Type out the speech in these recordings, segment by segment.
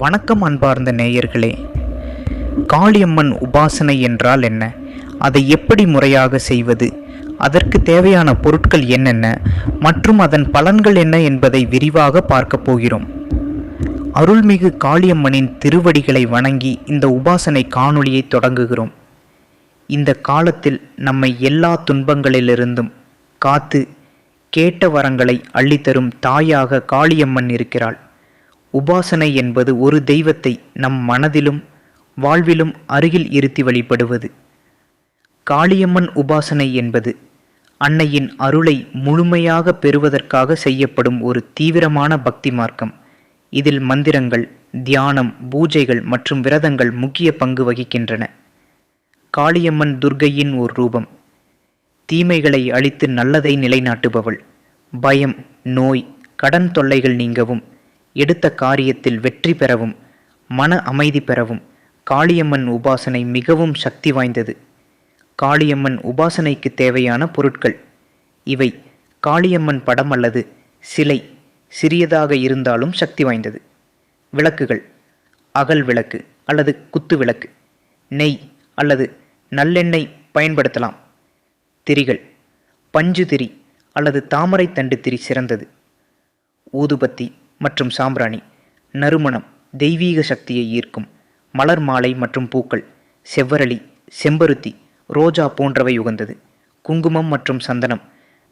வணக்கம் அன்பார்ந்த நேயர்களே. காளியம்மன் உபாசனை என்றால் என்ன? அதை எப்படி முறையாக செய்வது? அதற்கு தேவையான பொருட்கள் என்னென்ன? மற்றும் அதன் பலன்கள் என்ன என்பதை விரிவாக பார்க்கப் போகிறோம். அருள்மிகு காளியம்மனின் திருவடிகளை வணங்கி இந்த உபாசனை காணொளியை தொடங்குகிறோம். இந்த காலத்தில் நம்மை எல்லா துன்பங்களிலிருந்தும் காத்து கேட்ட வரங்களை அள்ளித்தரும் தாயாக காளியம்மன் இருக்கிறாள். உபாசனை என்பது ஒரு தெய்வத்தை நம் மனதிலும் வாழ்விலும் அருகில் இருத்தி வழிபடுவது. காளியம்மன் உபாசனை என்பது அன்னையின் அருளை முழுமையாக பெறுவதற்காக செய்யப்படும் ஒரு தீவிரமான பக்தி மார்க்கம். இதில் மந்திரங்கள் தியானம் பூஜைகள் மற்றும் விரதங்கள் முக்கிய பங்கு வகிக்கின்றன. காளியம்மன் துர்க்கையின் ஒரு ரூபம். தீமைகளை அழித்து நல்லதை நிலைநாட்டுபவள். பயம் நோய் கடன் தொல்லைகள் நீங்கவும் எடுத்த காரியத்தில் வெற்றி பெறவும் மன அமைதி பெறவும் காளியம்மன் உபாசனை மிகவும் சக்தி வாய்ந்தது. காளியம்மன் உபாசனைக்கு தேவையான பொருட்கள் இவை. காளியம்மன் படம் அல்லது சிலை சிறியதாக இருந்தாலும் சக்தி வாய்ந்தது. விளக்குகள் அகல் விளக்கு அல்லது குத்து விளக்கு நெய் அல்லது நல்லெண்ணெய் பயன்படுத்தலாம். திரிகள் பஞ்சு திரி அல்லது தாமரை தண்டு திரி சிறந்தது. ஊதுபத்தி மற்றும் சாம்பிராணி. நறுமணம் தெய்வீக சக்தியை ஈர்க்கும். மலர் மாலை மற்றும் பூக்கள் செவ்வரளி செம்பருத்தி ரோஜா போன்றவை உகந்தது. குங்குமம் மற்றும் சந்தனம்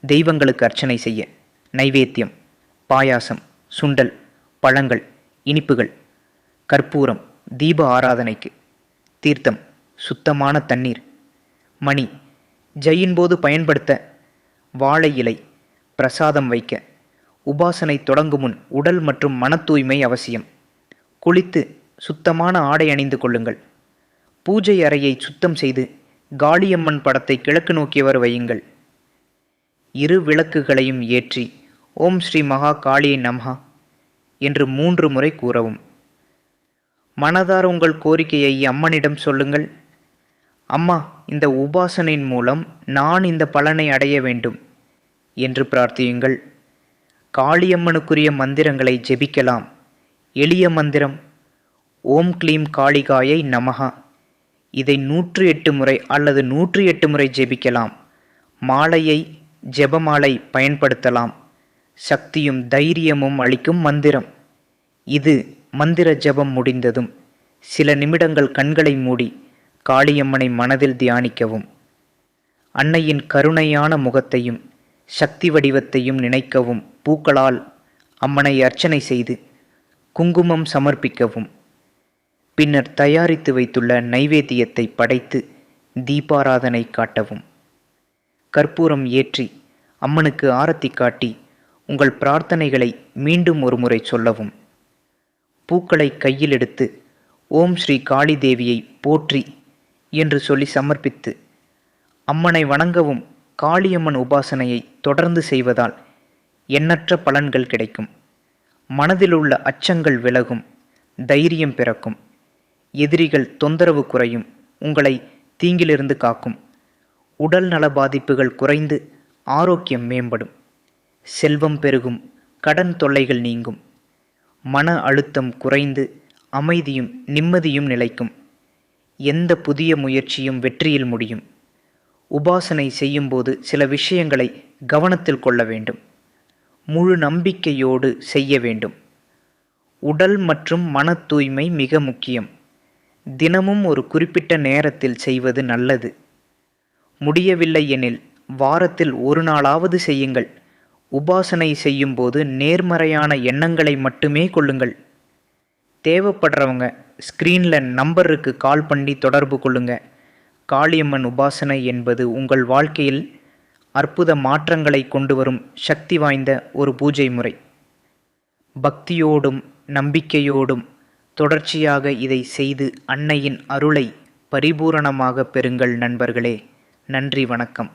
தெய்வங்களுக்கு அர்ச்சனை செய்ய. நைவேத்தியம் பாயாசம் சுண்டல் பழங்கள் இனிப்புகள். கற்பூரம் தீப ஆராதனைக்கு. தீர்த்தம் சுத்தமான தண்ணீர். மணி ஜெயின் போது பயன்படுத்த வாழை இலை பிரசாதம் வைக்க. உபாசனை தொடங்கும் முன் உடல் மற்றும் மன தூய்மை அவசியம். குளித்து சுத்தமான ஆடை அணிந்து கொள்ளுங்கள். பூஜை அறையை சுத்தம் செய்து காளியம்மன் படத்தை கிழக்கு நோக்கியவர் வையுங்கள். இரு விளக்குகளையும் ஏற்றி ஓம் ஸ்ரீ மகா காளியை நமஹா என்று மூன்று முறை கூறவும். மனதார் உங்கள் கோரிக்கையை அம்மனிடம் சொல்லுங்கள். அம்மா இந்த உபாசனையின் மூலம் நான் இந்த பலனை அடைய வேண்டும் என்று பிரார்த்தியுங்கள். காளியம்மனுக்குரிய மந்திரங்களை ஜெபிக்கலாம். எளிய மந்திரம் ஓம் க்ளீம் காளிகாயை நமகா இதை நூற்று எட்டு முறை அல்லது நூற்று எட்டு முறை ஜெபிக்கலாம். மாலையை ஜெபமாலை பயன்படுத்தலாம். சக்தியும் தைரியமும் அளிக்கும் மந்திரம். இது மந்திர ஜெபம் முடிந்ததும் சில நிமிடங்கள் கண்களை மூடி காளியம்மனை மனதில் தியானிக்கவும். அன்னையின் கருணையான முகத்தையும் சக்தி வடிவத்தையும் நினைக்கவும். பூக்களால் அம்மனை அர்ச்சனை செய்து குங்குமம் சமர்ப்பிக்கவும். பின்னர் தயாரித்து வைத்துள்ள நைவேத்தியத்தை படைத்து தீபாராதனை காட்டவும். கற்பூரம் ஏற்றி அம்மனுக்கு ஆரத்தி காட்டி உங்கள் பிரார்த்தனைகளை மீண்டும் ஒரு முறை சொல்லவும். பூக்களை கையில் எடுத்து ஓம் ஸ்ரீ காளி தேவியை போற்றி என்று சொல்லி சமர்ப்பித்து அம்மனை வணங்கவும் காளியம்மன் உபாசனையை தொடர்ந்து செய்வதால் எண்ணற்ற பலன்கள் கிடைக்கும். மனதிலுள்ள அச்சங்கள் விலகும். தைரியம் பிறக்கும். எதிரிகள் தொந்தரவு குறையும். உங்களை தீங்கிலிருந்து காக்கும். உடல் நல பாதிப்புகள் குறைந்து ஆரோக்கியம் மேம்படும். செல்வம் பெருகும். கடன் தொல்லைகள் நீங்கும். மன அழுத்தம் குறைந்து அமைதியும் நிம்மதியும் நிலைக்கும். எந்த புதிய முயற்சியும் வெற்றியில் முடியும். உபாசனை செய்யும்போது சில விஷயங்களை கவனத்தில் கொள்ள வேண்டும். முழு நம்பிக்கையோடு செய்ய வேண்டும். உடல் மற்றும் மன தூய்மை மிக முக்கியம். தினமும் ஒரு குறிப்பிட்ட நேரத்தில் செய்வது நல்லது. முடியவில்லை எனில் வாரத்தில் ஒரு நாளாவது செய்யுங்கள். உபாசனை செய்யும்போது நேர்மறையான எண்ணங்களை மட்டுமே கொள்ளுங்கள். தேவைப்படுறவங்க ஸ்க்ரீனில் நம்பருக்கு கால் பண்ணி தொடர்பு கொள்ளுங்க. காளியம்மன் உபாசனை என்பது உங்கள் வாழ்க்கையில் அற்புத மாற்றங்களை கொண்டு வரும் சக்தி வாய்ந்த ஒரு பூஜை முறை பக்தியோடும் நம்பிக்கையோடும் தொடர்ச்சியாக இதை செய்து அன்னையின் அருளை பரிபூரணமாக பெறுங்கள் நண்பர்களே. நன்றி வணக்கம்.